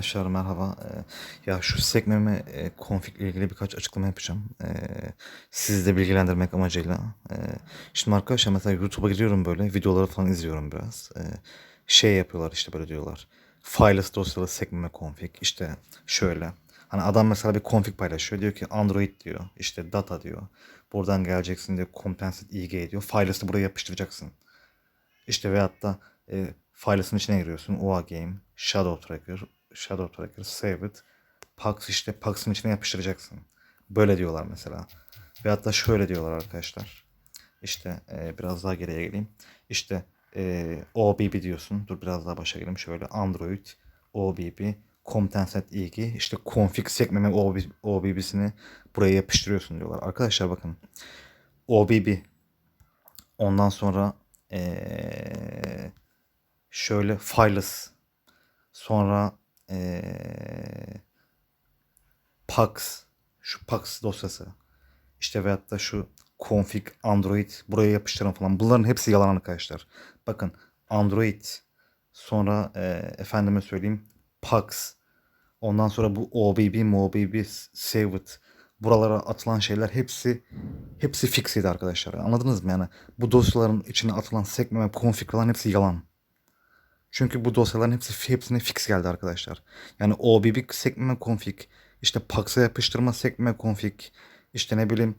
Arkadaşlar merhaba. Eee, ya şu sekmeme e, ile ilgili birkaç açıklama yapacağım. Eee sizi de bilgilendirmek amacıyla. Eee, şimdi arkadaşlar mesela YouTube'a gidiyorum böyle videoları falan izliyorum biraz. Eee, şey yapıyorlar işte böyle diyorlar. Files dosyalı sekmeme config işte şöyle. Hani adam mesela bir config paylaşıyor. Diyor ki Android diyor. işte data diyor. Buradan geleceksin diyor. Compensate ig diyor. Files'ı buraya yapıştıracaksın. İşte veyahut da e, files'ın içine giriyorsun. OA Game, Shadow Tracker, Shadow Tracker, Save It, Pax işte Pax'ın içine yapıştıracaksın. Böyle diyorlar mesela. Veyahut da şöyle diyorlar arkadaşlar. İşte e, biraz daha geriye geleyim. İşte e, OBB diyorsun. Dur biraz daha başa geleyim. Şöyle Android, OBB, Compensate ig, işte config sekmeme OB, OBB'sini buraya yapıştırıyorsun diyorlar. Arkadaşlar bakın. OBB Ondan sonra eee, şöyle files sonra eee, pax şu pax dosyası işte veyahut da şu config android buraya yapıştıran falan bunların hepsi yalan arkadaşlar. Bakın android sonra eee efendime söyleyeyim pax ondan sonra bu OBB, MOBB, Save It buralara atılan şeyler hepsi hepsi fixiydi arkadaşlar. Anladınız mı yani? Bu dosyaların içine atılan sekme, config falan hepsi yalan. Çünkü bu dosyaların hepsi hepsine fix geldi arkadaşlar. Yani OBB sekme config, işte Pax'a yapıştırma sekme config, işte ne bileyim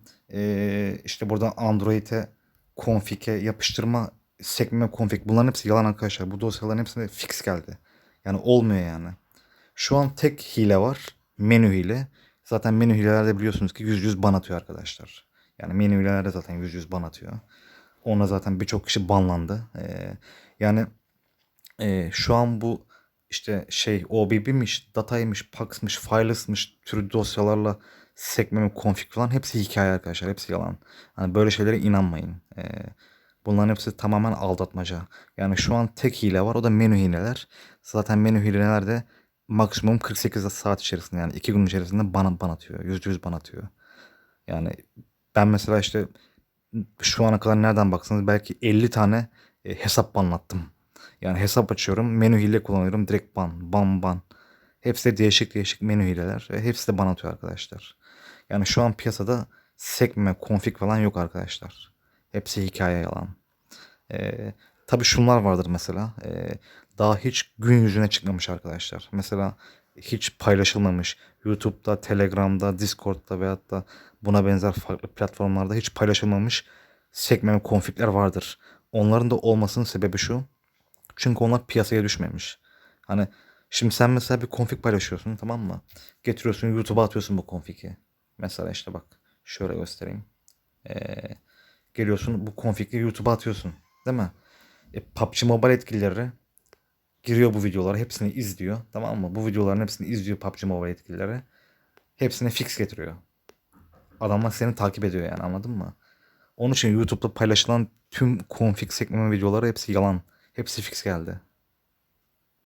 işte burada Android'e config'e yapıştırma sekme config bunların hepsi yalan arkadaşlar. Bu dosyaların hepsine fix geldi. Yani olmuyor yani. Şu an tek hile var. Menü hile. Zaten menü hilelerde biliyorsunuz ki yüz yüz ban atıyor arkadaşlar. Yani menü hilelerde zaten yüz yüz ban atıyor. Ona zaten birçok kişi banlandı. Ee, yani e, şu an bu işte şey OBB'miş, dataymış, Pax'mış, Files'mış türü dosyalarla sekmeme config falan hepsi hikaye arkadaşlar. Hepsi yalan. Hani böyle şeylere inanmayın. Ee, bunların hepsi tamamen aldatmaca. Yani şu an tek hile var. O da menü hileler. Zaten menü hileler de maksimum 48 saat içerisinde yani 2 gün içerisinde ban, ban atıyor. %100 ban atıyor. Yani ben mesela işte şu ana kadar nereden baksanız belki 50 tane e, hesap banlattım. Yani hesap açıyorum, menü hile kullanıyorum, direkt ban, ban, ban. Hepsi de değişik değişik menü hileler ve hepsi de ban atıyor arkadaşlar. Yani şu an piyasada sekme, config falan yok arkadaşlar. Hepsi hikaye yalan. Ee, tabii şunlar vardır mesela. Ee, daha hiç gün yüzüne çıkmamış arkadaşlar. Mesela hiç paylaşılmamış. YouTube'da, Telegram'da, Discord'da veyahut da buna benzer farklı platformlarda hiç paylaşılmamış sekme config'ler vardır. Onların da olmasının sebebi şu. Çünkü onlar piyasaya düşmemiş. Hani şimdi sen mesela bir config paylaşıyorsun tamam mı? Getiriyorsun YouTube'a atıyorsun bu config'i. Mesela işte bak şöyle göstereyim. Ee, geliyorsun bu config'i YouTube'a atıyorsun. Değil mi? E, PUBG Mobile yetkilileri giriyor bu videolara hepsini izliyor. Tamam mı? Bu videoların hepsini izliyor PUBG Mobile yetkilileri. Hepsine fix getiriyor. Adamlar seni takip ediyor yani anladın mı? Onun için YouTube'da paylaşılan tüm config sekme videoları hepsi yalan. Hepsi fix geldi.